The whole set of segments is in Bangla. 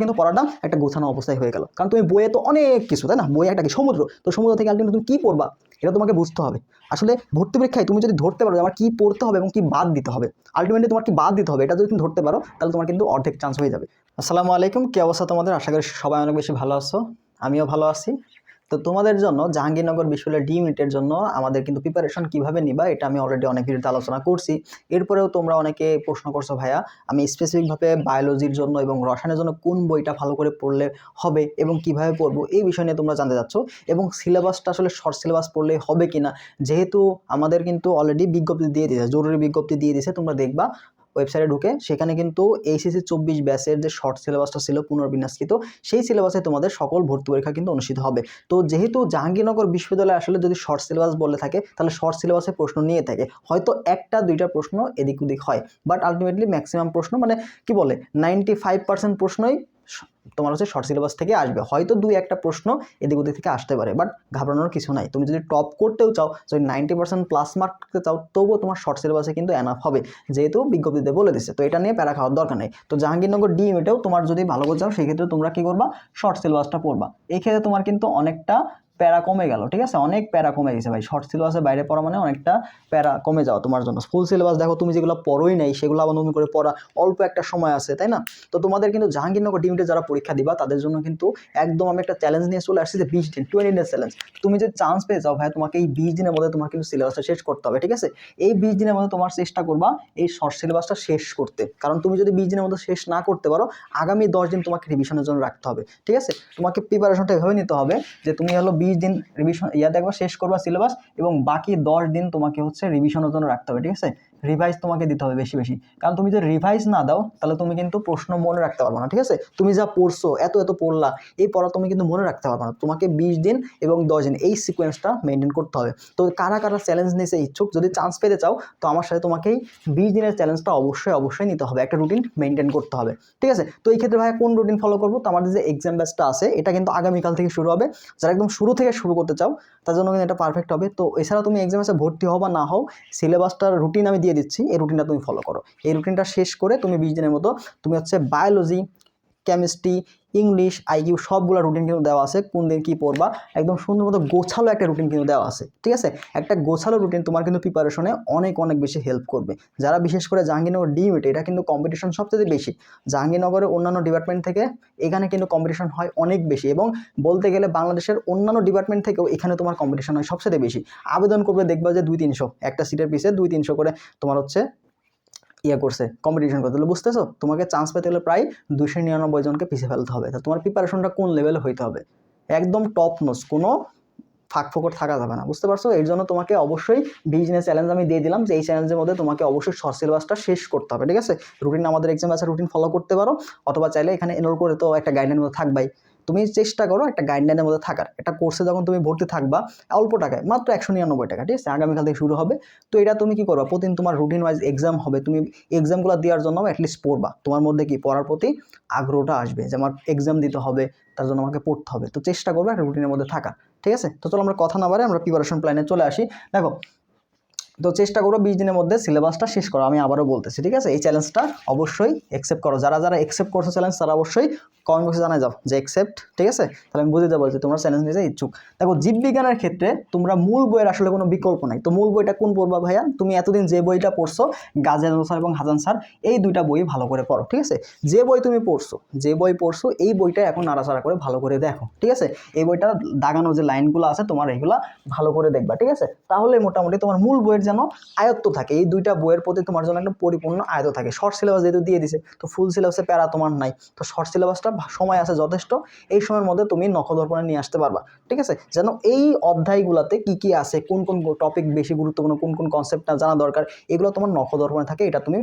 কিন্তু পড়াটা একটা গোছানো অবস্থায় হয়ে গেল। কারণ তুমি বইয়ে তো অনেক কিছু, তাই না? বই একটা কি? সমুদ্র। তো সমুদ্র থেকে আলটিমেট তুমি কী পড়বা? এটা তোমাকে বুঝতে হবে। আসলে ভর্তি পরীক্ষায় তুমি যদি ধরতে পারো আমার কী পড়তে হবে এবং কী বাদ দিতে হবে আলটিমেটলি তোমার কি বাদ দিতে হবে, এটা যদি তুমি ধরতে পারো, তাহলে তোমার কিন্তু অর্ধেক চান্স হয়ে যাবে। আসসালামু আলাইকুম। কী অবস্থা তোমাদের? আশা করি সবাই অনেক বেশি ভালো আছো। আমিও ভালো আছি। তো তোমাদের জন্য জাহাঙ্গীরনগর বিশ্ববিদ্যালয়ের ডি ইউনিটের জন্য আমাদের কিন্তু প্রিপারেশন কীভাবে নিবা, এটা আমি অলরেডি অনেক ভিডিওতে আলোচনা করছি। এরপরেও তোমরা অনেকে প্রশ্ন করছ, ভাইয়া, আমি স্পেসিফিকভাবে বায়োলজির জন্য এবং রসায়নের জন্য কোন বইটা ভালো করে পড়লে হবে এবং কীভাবে পড়ব, এই বিষয় নিয়ে তোমরা জানতে চাচ্ছ। এবং সিলেবাসটা আসলে শর্ট সিলেবাস পড়লে হবে কিনা, যেহেতু আমাদের কিন্তু অলরেডি বিজ্ঞপ্তি দিয়ে দিয়েছে, জরুরি বিজ্ঞপ্তি দিয়ে দিয়েছে, তোমরা দেখবা। ওয়েবসাইটে ঢুকে, সেখানে কিন্তু এইসিসি চব্বিশ ব্যাচের যে শর্ট সিলেবাসটা ছিল পুনর্বিন্যাসকৃত সেই সিলেবাসে তোমাদের সকল ভর্তি পরীক্ষা কিন্তু অনুষ্ঠিত হবে। তো যেহেতু জাহাঙ্গীরনগর বিশ্ববিদ্যালয় আসলে যদি শর্ট সিলেবাস বলে থাকে, তাহলে শর্ট সিলেবাসে প্রশ্ন নিয়ে থাকে। হয়তো একটা, দুইটা প্রশ্ন এদিক ওদিক হয় বাট আলটিমেটলি ম্যাক্সিমাম প্রশ্ন মানে কি বলে নাইনটি ফাইভ পার্সেন্ট প্রশ্নই তোমার হচ্ছে শর্ট সিলেবাস থেকে আসবে। হয়তো দুই একটা প্রশ্ন এদিক ওদিক থেকে আসতে পারে বাট ঘাবড়ানোর কিছু নাই। তুমি যদি টপ করতেও চাও, যদি নাইনটি পার্সেন্ট প্লাস মার্ক চাও, তবুও তোমার শর্ট সিলেবাসে কিন্তু এনাফ হবে, যেহেতু বিজ্ঞপ্তিতে বলে দিচ্ছে তো এটা নিয়ে প্যারা খাওয়ার দরকার নেই। তো জাহাঙ্গীরনগর ডি ইউনিটেও তোমার যদি ভালো করে চাও, সেক্ষেত্রে তোমরা কী করবা? শর্ট সিলেবাসটা পড়বা। এক্ষেত্রে ক্ষেত্রে তোমার কিন্তু অনেকটা প্যারা কমে গেল, ঠিক আছে? অনেক প্যারা কমে গেছে ভাই। শর্ট সিলেবাসের বাইরে পড়া মানে অনেকটা প্যারা কমে যাও তোমার জন্য। ফুল সিলেবাস দেখো, তুমি যেগুলো পড়োই নাই, সেগুলো আবার নতুন করে পড়া অল্প একটা সময় আছে, তাই না? তো তোমাদের কিন্তু জাহাঙ্গীরনগর ডিউনিটে যারা পরীক্ষা দিবা, তাদের জন্য কিন্তু একদম আমি একটা চ্যালেঞ্জ নিয়ে চলে আসছি যে বিশ দিন টোয়েন্টি ডেজ চ্যালেঞ্জ তুমি যদি চান্স পেয়ে যাও ভাই, তোমাকে এই বিশ দিনের মধ্যে তোমার কিন্তু সিলেবাসটা শেষ করতে হবে, ঠিক আছে? এই বিশ দিনের মধ্যে তোমার চেষ্টা করবা এই শর্ট সিলেবাসটা শেষ করতে। কারণ তুমি যদি বিশ দিনের মধ্যে শেষ না করতে পারো, আগামী দশ দিন তোমাকে রিভিশনের জন্য রাখতে হবে, ঠিক আছে? তোমাকে প্রিপারেশনটা এভাবে নিতে হবে যে তুমি হলো বিশ দিন রিভিশন ইয়া দেখবা শেষ করবা সিলেবাস এবং বাকি দশ দিন তোমাকে হচ্ছে রিভিশনের জন্য রাখতে হবে, ঠিক আছে? রিভাইজ তোমাকে দিতে হবে বেশি বেশি। কারণ তুমি যদি রিভাইজ না দাও, তাহলে তুমি কিন্তু প্রশ্ন মনে রাখতে পারবে না, ঠিক আছে? তুমি যা পড়ছো, এত এত পড়লা, এই পড়া তুমি কিন্তু মনে রাখতে পারবে না। তোমাকে বিশ দিন এবং দশ দিন এই সিকোয়েন্সটা মেনটেন করতে হবে। তো কারা কারা চ্যালেঞ্জ নিতে ইচ্ছুক, যদি চান্স পেতে চাও, তো আমার সাথে তোমাকেই বিশ দিনের চ্যালেঞ্জটা অবশ্যই অবশ্যই নিতে হবে। একটা রুটিন মেনটেন করতে হবে, ঠিক আছে? তো এই ক্ষেত্রে ভাই কোন রুটিন ফলো করব? তো আমাদের যে এক্সাম ব্যাচটা আছে, এটা কিন্তু আগামীকাল থেকে শুরু হবে। যারা একদম শুরু থেকে শুরু করতে চাও, তার জন্য কিন্তু এটা পারফেক্ট হবে। তো এছাড়া তুমি এক্সাম ব্যাচে ভর্তি হও বা না হও সিলেবাসটার রুটিন আমি দিয়ে দিচ্ছি, এই রুটিনটা তুমি ফলো করো। এই রুটিনটা শেষ করে তুমি বিশ দিনের মতো, তুমি হচ্ছে বায়োলজি কেমিস্ট্রি ইংলিশ আইকিউ সবগুলো রুটিন কিন্তু দেওয়া আছে, কোন দিন কী পড়বা, একদম সুন্দর মতো গোছালো একটা রুটিন কিন্তু দেওয়া আছে, ঠিক আছে? একটা গোছালো রুটিন তোমার কিন্তু প্রিপারেশনে অনেক অনেক বেশি হেল্প করবে। যারা বিশেষ করে জাহাঙ্গীরনগর ডিমিট এটা কিন্তু কম্পিটিশন সবচেয়ে বেশি। জাহাঙ্গীরনগরের অন্যান্য ডিপার্টমেন্ট থেকে এখানে কিন্তু কম্পিটিশন হয় অনেক বেশি এবং বলতে গেলে বাংলাদেশের অন্যান্য ডিপার্টমেন্ট থেকেও এখানে তোমার কম্পিটিশন হয় সবচেয়ে বেশি। আবেদন করবে দেখবা যে দুই তিনশো, একটা সিটের পিছে দুই তিনশো করে তোমার হচ্ছে ইয়ে করছে কম্পিটিশন করতে তাহলে বুঝতেছো? তোমাকে চান্স পেতে হলে প্রায় দুশো নিরানব্বই জনকে পিছিয়ে ফেলতে হবে। তা তোমার প্রিপারেশনটা কোন লেভেলে হইতে হবে? একদম টপ নোস কোনো ফাঁক ফোকর থাকা যাবে না, বুঝতে পারছ? এর জন্য তোমাকে অবশ্যই বিজনেস চ্যালেঞ্জ আমি দিয়ে দিলাম, যে এই চ্যালেঞ্জের মধ্যে তোমাকে অবশ্যই শর্ট সিলেবাসটা শেষ করতে হবে, ঠিক আছে? রুটিন আমাদের এক্সাম আছে রুটিন ফলো করতে পারো, অথবা চাইলে এখানে এনরোল করে তো একটা গাইডলাইনের মধ্যে থাকবাই। তুমি চেষ্টা করো একটা গাইডলাইনের মধ্যে থাকার। একটা কোর্সে যখন তুমি ভর্তি থাকবা, অল্প টাকায়, মাত্র একশো নিরানব্বই টাকা, ঠিক আছে? আগামীকাল থেকে শুরু হবে। তো এটা তুমি কি করবা? প্রতিদিন তোমার রুটিন ওয়াইজ এক্সাম হবে। তুমি এক্সামগুলো দেওয়ার জন্য অ্যাটলিস্ট পড়বা। তোমার মধ্যে কি? পড়ার প্রতি আগ্রহটা আসবে যে আমার এক্সাম দিতে হবে, তার জন্য আমাকে পড়তে হবে। তো চেষ্টা করবে একটা রুটিনের মধ্যে থাকা ঠিক আছে? তো চলো আমরা কথা না বারে আমরা প্রিপারেশন প্ল্যানে চলে আসি। দেখো তো চেষ্টা করো বিশ দিনের মধ্যে সিলেবাসটা শেষ করো, আমি আবারও বলতেছি, ঠিক আছে? এই চ্যালেঞ্জটা অবশ্যই অ্যাকসেপ্ট করো। যারা যারা অ্যাকসেপ্ট করছ চ্যালেঞ্জ তারা অবশ্যই কমেন্ট বক্সে জানাই যাও যে অ্যাকসেপ্ট ঠিক আছে? তাহলে আমি বুঝে যাব যে তোমরা চ্যালেঞ্জ নিতে ইচ্ছুক। দেখো, জীববিজ্ঞানের ক্ষেত্রে তোমরা মূল বইয়ের আসলে কোনো বিকল্প নাই। তো মূল বইটা কোন পড়বা ভাইয়া? তুমি এতদিন যে বইটা পড়ছো, গাজেন স্যার এবং হাজান স্যার, এই দুইটা বই ভালো করে পড়ো, ঠিক আছে? যে বই তুমি পড়ছো, যে বই পড়ছো, এই বইটা এখন নাড়াচাড়া করে ভালো করে দেখো, ঠিক আছে? এই বইটা দাগানো যে লাইনগুলো আছে, তোমার এগুলা ভালো করে দেখবা, ঠিক আছে? তাহলে মোটামুটি তোমার মূল বইয়ের যেন আয়ত্ত থাকে। এই দুইটা বইয়ের প্রতি তোমার জন্য একটা পরিপূর্ণ আয়ত্ত থাকে। শর্ট সিলেবাস যেহেতু দিয়ে দিছে, তো ফুল সিলেবাসে প্যারা তোমার নাই। তো শর্ট সিলেবাসটা সময় আছে যথেষ্ট, এই সময়ের মধ্যে তুমি নখদর্পণে নিয়ে আসতে পারবা। ঠিক আছে? যেন এই অধ্যায়গুলোতে কি কি আছে, কোন কোন টপিক বেশি গুরুত্বপূর্ণ, কোন কোন কনসেপ্টটা জানা দরকার, এগুলো তোমার নখদর্পণে থাকে, এটা তুমি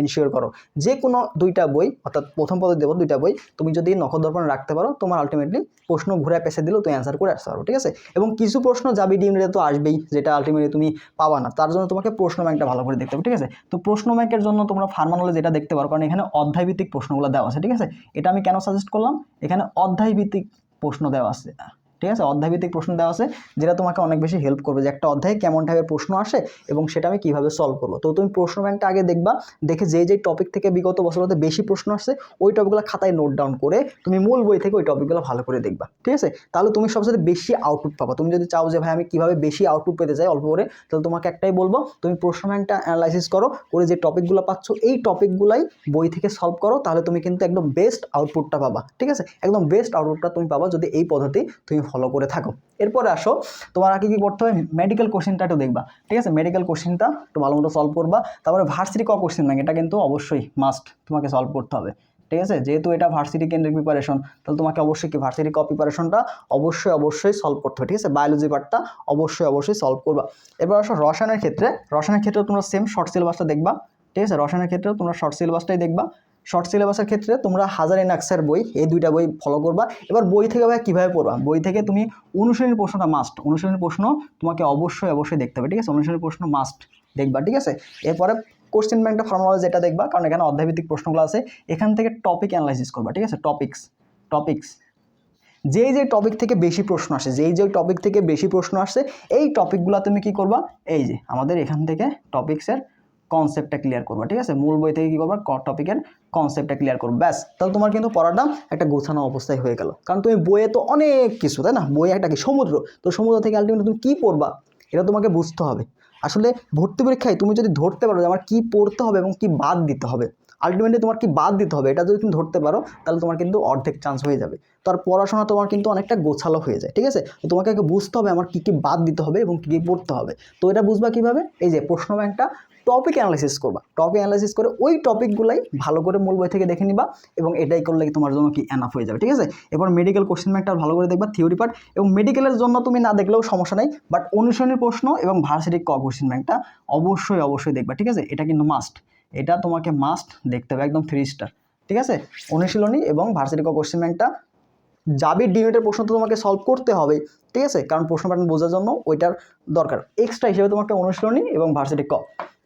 এনশিওর করো। যে কোনো দুইটা বই, অর্থাৎ প্রথম পদে দেবো দুইটা বই, তুমি যদি নখদর্পণে রাখতে পারো, তোমার আলটিমেটলি প্রশ্ন ঘুরে পেছে দিলেও তুমি অ্যান্সার করে আসতে পারো। ঠিক আছে? এবং কিছু প্রশ্ন যাবি ডিমরে তো আসবেই, যেটা আলটিমেটলি তুমি পাবা না। তার জন্য তোমাকে প্রশ্ন ব্যাংকটা ভালো করে দেখতে হবে, ঠিক আছে? তো প্রশ্ন ব্যাংকের জন্য তোমরা ফার্মানলে যেটা দেখতে পারো, কারণ এখানে অধ্যায়ভিত্তিক প্রশ্নগুলো দেওয়া আছে, ঠিক আছে? এটা আমি কেন সাজেস্ট করলাম? এখানে অধ্যায়ভিত্তিক প্রশ্ন দেওয়া আছে। ঠিক আছে? অধ্যায়ভিত্তিক প্রশ্ন দেওয়া আছে যেটা তোমাকে অনেক বেশি হেল্প করবে যে একটা অধ্যায়ে কেমন টাইপের প্রশ্ন আসে এবং সেটা আমি কীভাবে সলভ করব। তো তুমি প্রশ্ন ব্যাংকটা আগে দেখবা, দেখে যে যে টপিক থেকে বিগত বছরতে বেশি প্রশ্ন আসছে, ওই টপিকগুলো খাতায় নোট ডাউন করে তুমি মূল বই থেকে ওই টপিকগুলো ভালো করে দেখবা, ঠিক আছে? তাহলে তুমি সবচেয়ে বেশি আউটপুট পাবা। তুমি যদি চাও যে, ভাই, আমি কীভাবে বেশি আউটপুট পেতে চাই অল্প করে? তাহলে তোমাকে একটাই বলব, তুমি প্রশ্ন ব্যাংকটা অ্যানালাইসিস করো, করে যে টপিকগুলো পাচ্ছ, এই টপিকগুলাই বই থেকে সলভ করো, তাহলে তুমি কিন্তু একদম বেস্ট আউটপুটটা পাবা, ঠিক আছে? একদম বেস্ট আউটপুটটা তুমি পাবা যদি এই পদ্ধতি তুমি ফলো করে থাকো। এরপরে আসো, তোমার আগে কী করতে হবে মেডিকেল কোশ্চেনটা একটু দেখবা। ঠিক আছে? মেডিকেল কোশ্চেনটা একটু ভালো মতো সলভ করবা। তারপরে ভার্সিটি ক কোশ্চেন ব্যাংক এটা কিন্তু অবশ্যই মাস্ট তোমাকে সলভ করতে হবে। ঠিক আছে? যেহেতু এটা ভার্সিটি কেন্দ্রিক প্রিপারেশন তাহলে তোমাকে অবশ্যই কি ভার্সিটি ক প্রিপারেশনটা অবশ্যই অবশ্যই সলভ করতে হবে। ঠিক আছে? বায়োলজি পার্টটা অবশ্যই অবশ্যই সলভ করবা। এবার আসো রসায়নের ক্ষেত্রে। রসায়নের ক্ষেত্রে তোমরা সেম শর্ট সিলেবাসটা দেখবা। ঠিক আছে? রসায়নের ক্ষেত্রেও তোমরা শর্ট সিলেবাসটাই দেখবা। শর্ট সিলেবাসের ক্ষেত্রে তোমরা হাজার এনাক্সের বই, এই দুইটা বই ফলো করবা। এবার বই থেকে ভাই কীভাবে পড়বা? বই থেকে তুমি অনুশীলনের প্রশ্নটা মাস্ট অনুশীলনের প্রশ্ন তোমাকে অবশ্যই অবশ্যই দেখতে হবে, ঠিক আছে? অনুশীলনের প্রশ্ন মাস্ট দেখবা, ঠিক আছে? এরপরে কোশ্চেন ব্যাংকটা ফর্মুলা যেটা দেখবা, কারণ এখানে অধ্যায়ভিত্তিক প্রশ্নগুলো আছে, এখান থেকে টপিক অ্যানালাইসিস করবা, ঠিক আছে? টপিক্স টপিক্স যেই যে টপিক থেকে বেশি প্রশ্ন আসে, যেই যে টপিক থেকে বেশি প্রশ্ন আসছে এই টপিকগুলো তুমি কি করবা? এই যে, আমাদের এখান থেকে টপিক্সের কনসেপ্টটা ক্লিয়ার করবা, ঠিক আছে? মূল বই থেকে কী করবা? টপিকের কনসেপ্টটা ক্লিয়ার করব। ব্যাস, তাহলে তোমার কিন্তু পড়াটা একটা গোছানো অবস্থায় হয়ে গেল। কারণ তুমি বইয়ে তো অনেক কিছু, তাই না? বইয়ে একটা কি? সমুদ্র। তো সমুদ্র থেকে আলটিমেটলি তুমি কী পড়বা? এটা তোমাকে বুঝতে হবে। আসলে ভর্তি পরীক্ষায় তুমি যদি ধরতে পারো যে আমার কী পড়তে হবে এবং কী বাদ দিতে হবে আলটিমেটলি তোমার কি বাদ দিতে হবে, এটা যদি তুমি ধরতে পারো, তাহলে তোমার কিন্তু অর্ধেক চান্স হয়ে যাবে। তো আর পড়াশোনা তোমার কিন্তু অনেকটা গোছালো হয়ে যায়, ঠিক আছে? তো তোমাকে আগে বুঝতে হবে আমার কী কী বাদ দিতে হবে এবং কী কী পড়তে হবে। তো এটা বুঝবা কীভাবে? এই যে প্রশ্ন ব্যাংকটা টপিক অ্যানালাইসিস করবা। টপিক অ্যানালাইসিস করে ওই টপিকগুলাই ভালো করে মূল বই থেকে দেখে নিবা এবং এটাই করলে তোমার জন্য কি এনাফ হয়ে যাবে, ঠিক আছে? এবার মেডিকেল কোশ্চেন ব্যাংকটা ভালো করে দেখবা থিওরি পার্ট এবং মেডিকেলের জন্য তুমি না দেখলেও সমস্যা নেই বাট অনুশীলনের প্রশ্ন এবং ভার্সিটি ক কোশ্চেন ব্যাংকটা অবশ্যই অবশ্যই দেখবা, ঠিক আছে? এটা কিন্তু মাস্ট এটা তোমাকে মাস্ট দেখতে হবে, একদম থ্রি স্টার ঠিক আছে? অনুশীলনী এবং ভার্সিটি ক কোশ্চেন ব্যাংকটা যাবি ডিউনিটের প্রশ্ন তো তোমাকে সলভ করতে হবে, ঠিক আছে? কারণ প্রশ্ন প্যাটার্ন বোঝার জন্য ওইটার দরকার। এক্সট্রা হিসেবে তোমাকে অনুশীলনী এবং ভার্সিটি ক।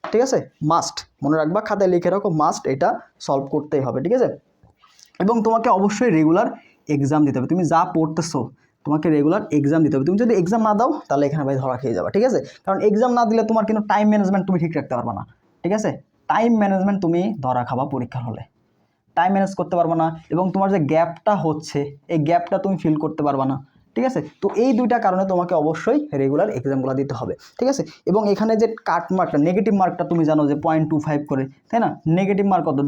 ঠিক আছে? মাস্ট মনে রাখবা, খাতায় লিখে রাখো মাস্ট এটা সলভ করতেই হবে, ঠিক আছে? এবং তোমাকে অবশ্যই রেগুলার এক্সাম দিতে হবে। তুমি যা পড়তেছো, তোমাকে রেগুলার এক্সাম দিতে হবে। তুমি যদি এক্সাম না দাও, তাহলে এখানে ভাই ধরা খেয়ে যাবে, ঠিক আছে? কারণ এক্সাম না দিলে তোমার কিন্তু টাইম ম্যানেজমেন্ট তুমি ঠিক রাখতে পারবে না, ঠিক আছে? টাইম ম্যানেজমেন্ট তুমি ধরা খাবা পরীক্ষার হলে। টাইম ম্যানেজ করতে পারবে না এবং তোমার যে গ্যাপটা হচ্ছে, এই গ্যাপটা তুমি ফিল করতে পারবে না। ঠিক আছে? তো এই দুইটা কারণে তোমাকে অবশ্যই রেগুলার এক্সামগুলো দিতে হবে। ঠিক আছে? এবং এখানে যে কাট মার্কটা নেগেটিভ মার্কটা তুমি জানো যে পয়েন্ট টু ফাইভ করে, তাই না? নেগেটিভ মার্ক কত?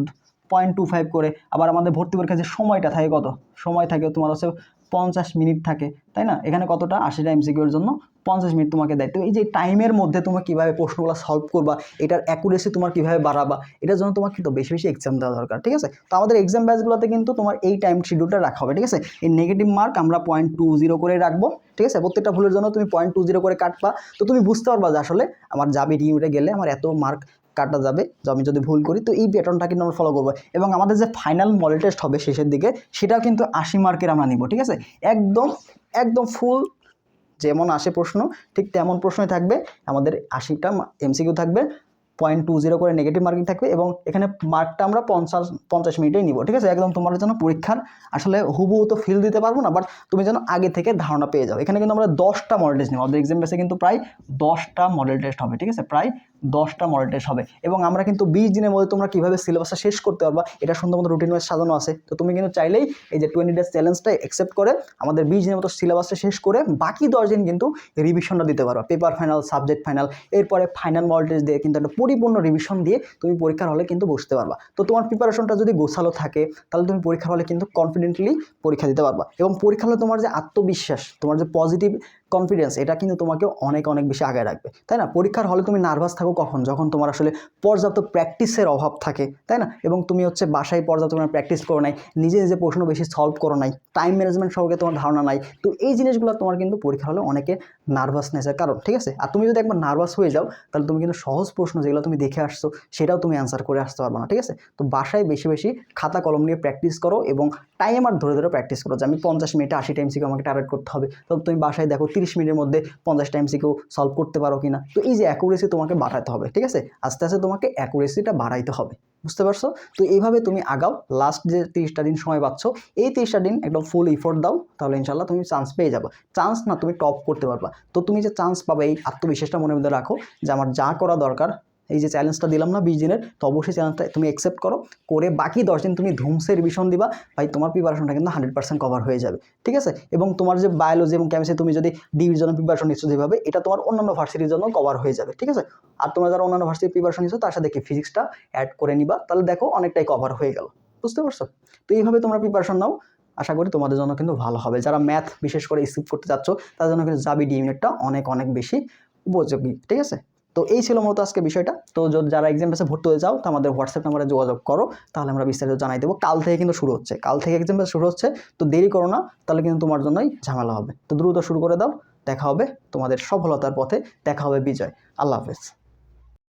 পয়েন্ট টু ফাইভ করে। আবার আমাদের ভর্তি পরীক্ষার যে সময়টা থাকে কত? সময় থাকে তোমার হচ্ছে পঞ্চাশ মিনিট থাকে, তাই না? এখানে কতটা? আশিটা এমসিকিউর জন্য পঞ্চাশ মিনিট তোমাকে দেয়। তো এই যে টাইমের মধ্যে তোমার কীভাবে প্রশ্নগুলো সলভ করবা, এটার অ্যাকুরেসি তোমার কীভাবে বাড়াবা, এটার জন্য তোমার কিন্তু বেশি বেশি এক্সাম দেওয়া দরকার, ঠিক আছে? তো আমাদের এক্সাম ব্যাচগুলোতে কিন্তু তোমার এই টাইম শিডিউলটা রাখা হবে, ঠিক আছে? এই নেগেটিভ মার্ক আমরা পয়েন্ট টু জিরো করে রাখব, ঠিক আছে? প্রত্যেকটা ভুলের জন্য তুমি পয়েন্ট টু জিরো করে কাটবা। তো তুমি বুঝতে পারবা যে আসলে আমার যাবে রিউটে গেলে আমার এত মার্ক কাটা যাবে। আমি যদি ভুল করি, তো এই প্যাটার্নটা কিন্তু আমরা ফলো করব। এবং আমাদের যে ফাইনাল মডেল টেস্ট হবে শেষের দিকে, সেটাও কিন্তু আশি মার্কের আমরা নিব, ঠিক আছে? একদম একদম ফুল যেমন আসে প্রশ্ন, ঠিক তেমন প্রশ্নই থাকবে। আমাদের আশিটা এমসিকিউ থাকবে। পয়েন্ট টু জিরো করে নেগেটিভ মার্কিং থাকবে এবং এখানে মার্কটা আমরা পঞ্চাশ পঞ্চাশ মিনিটেই নিব, ঠিক আছে? একদম তোমার জন্য পরীক্ষার আসলে হুবহু তো ফিল দিতে পারব না বাট তুমি যেন আগে থেকে ধারণা পেয়ে যাও। এখানে কিন্তু আমরা দশটা মডেল টেস্ট নেব। আমাদের এক্সাম বেসে কিন্তু প্রায় দশটা মডেল টেস্ট হবে, ঠিক আছে? প্রায় দশটা মডেল টেস্ট হবে। এবং আমরা কিন্তু বিশ দিনের মধ্যে তোমরা কীভাবে সিলেবাসটা শেষ করতে পারবা, এটা সুন্দর মতো রুটিন ওয়াইজ সাজানো আছে। তো তুমি কিন্তু চাইলেই এই যে টোয়েন্টি ডেজ চ্যালেঞ্জটা অ্যাকসেপ্ট করে আমাদের বিশ দিনের মতো সিলেবাসটা শেষ করে বাকি দশ দিন কিন্তু রিভিশনটা দিতে পারবা। পেপার ফাইনাল সাবজেক্ট ফাইনাল এরপরে ফাইনাল মডেল টেস্ট দিয়ে কিন্তু একটা পরিপূর্ণ রিভিশন দিয়ে তুমি পরীক্ষার হলে কিন্তু বসতে পারবা। তো তোমার প্রিপারেশনটা যদি গোছালো থাকে, তাহলে তুমি পরীক্ষার হলে কিন্তু কনফিডেন্টলি পরীক্ষা দিতে পারবা। এবং পরীক্ষা হলে তোমার যে আত্মবিশ্বাস, তোমার যে পজিটিভ কনফিডেন্স এটা কিন্তু তোমাকে অনেক অনেক বেশি আগে রাখবে। তাই না? পরীক্ষার হলে তুমি নার্ভাস থাকো কখন? যখন তোমার আসলে পর্যাপ্ত প্র্যাকটিসের অভাব থাকে, তাই না? এবং তুমি হচ্ছে বাসায় পর্যাপ্ত পরিমাণে প্র্যাকটিস করো নাই, নিজে নিজে প্রশ্ন বেশি সলভ করো নাই টাইম ম্যানেজমেন্ট সম্পর্কে তোমার ধারণা নাই, তো এই জিনিসগুলো তোমার কিন্তু পরীক্ষা হলে অনেকে নার্ভাসনেসের কারণ, ঠিক আছে? আর তুমি যদি একবার নার্ভাস হয়ে যাও, তাহলে তুমি কিন্তু সহজ প্রশ্ন যেগুলো তুমি দেখে আসছো, সেটাও তুমি অ্যান্সার করে আসতে পারবে না, ঠিক আছে? তো বাসায় বেশি বেশি খাতা কলম নিয়ে প্র্যাকটিস করো এবং টাইম টাইমার ধরে ধরে প্র্যাকটিস করো, যে আমি পঞ্চাশ মিনিটে আশি টাইম থেকে আমাকে টার্গেট করতে হবে। তো তুমি বাসায় দেখো তিরিশ মিনিটের মধ্যে পঞ্চাশ টাইম এমসিকিউ সলভ করতে পারো কি না তো এই যে অ্যাকুরেসি তোমাকে বাড়াতে হবে, ঠিক আছে? আস্তে আস্তে তোমাকে অ্যাকুরেসিটা বাড়াইতে হবে, বুঝতে পারছ? তো এইভাবে তুমি আগাও লাস্ট যে তিরিশটা দিন সময় পাচ্ছ, এই তিরিশটা দিন একদম ফুল ইফোর্ট দাও, তাহলে ইনশাল্লাহ তুমি চান্স পেয়ে যাবে। চান্স না তুমি টপ করতে পারবা। তো তুমি যে চান্স পাবে এই আত্মবিশ্বাসটা মনের মধ্যে রাখো যে আমার যা করা দরকার এই যে চ্যালেঞ্জটা দিলাম না বিশ দিনের, তো অবশ্যই চ্যালেঞ্জটা তুমি অ্যাকসেপ্ট করো। করে বাকি দশ দিন তুমি ধুমসে রিভিশন দিবা, ভাই তোমার প্রিপারেশনটা কিন্তু হান্ড্রেড পার্সেন্ট কভার হয়ে যাবে, ঠিক আছে? এবং তোমার যে বায়োলজি এবং কেমিস্ট্রি তুমি যদি ডিগ্রির জন্য প্রিপারেশন নিচ্ছ যেভাবে, এটা তোমার অন্যান্য ভার্সিটির জন্য কভার হয়ে যাবে, ঠিক আছে? আর তোমরা যারা অন্যান্য ভার্সিটির প্রিপারেশন নিচ্ছ, তার সাথে কি ফিজিক্সটা অ্যাড করে নিবা, তাহলে দেখো অনেকটাই কভার হয়ে গেল, বুঝতে পারছ? তো এইভাবে তোমরা প্রিপারেশন নাও, আশা করি তোমাদের জন্য কিন্তু ভালো হবে। যারা ম্যাথ বিশেষ করে স্কিপ করতে চাচ্ছ তার জন্য কিন্তু জাবি ডি অনেক অনেক বেশি উপযোগী, ঠিক আছে? তো এই ছিল মূলত আজকে বিষয়টা। তো যারা এক্সাম পেসে ভর্তি হয়ে যাও, তো আমাদের হোয়াটসঅ্যাপ নাম্বারে যোগাযোগ করো, তাহলে আমরা বিস্তারিত জানাই দেবো। কাল থেকে কিন্তু শুরু হচ্ছে। কাল থেকে এক্সাম পেসে শুরু হচ্ছে, তো দেরি করো না, তাহলে কিন্তু তোমার জন্যই ঝামেলা হবে। তো দ্রুত শুরু করে দাও, দেখা হবে তোমাদের সফলতার পথে, দেখা হবে বিজয়। আল্লাহ হাফেজ।